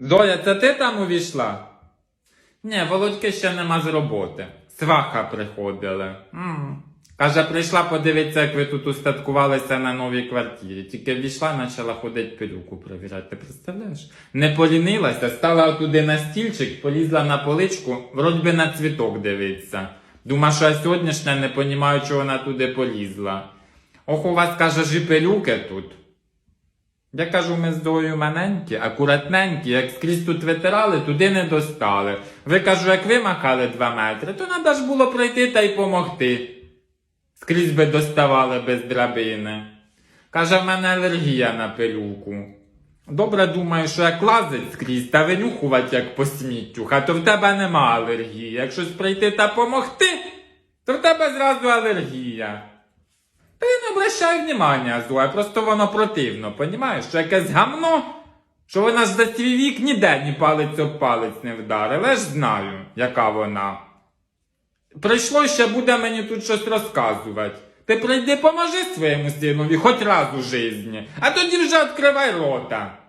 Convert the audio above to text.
Зоя, це ти там увійшла? Ні, Володьки ще нема з роботи. Сваха приходили. м Каже, прийшла подивитися, як ви тут устаткувалися на новій квартирі. Тільки війшла, почала ходити пилюку перевіряти. Ти представляєш? Не полінилася, стала туди на стільчик, полізла на поличку, вроді би на цвіток дивиться. Дума, що я сьогоднішня не понімаю, чого вона туди полізла. Ох, у вас, каже, жіпелюки тут. Я кажу, ми з Зоєю маленькі, акуратненькі, як скрізь тут витирали, туди не достали. Ви кажу, як ви махали два метри, то треба ж було пройти та й помогти. Скрізь би доставали без драбини. Каже, в мене алергія на пилюку. Добре думаю, що як лазить скрізь та винюхувати як по сміттю, а то в тебе нема алергії. Як щось прийти та помогти, то в тебе зразу алергія. Та й не обращай внимання, Зоя, просто воно противно, понімаєш? Що якесь гамно, що вона ж за свій вік ніде ні палець об палець не вдарила, я ж знаю, яка вона. Прийшло ще буде мені тут щось розказувати. Ти прийди поможи своєму синові хоч раз у житті, а тоді вже відкривай рота.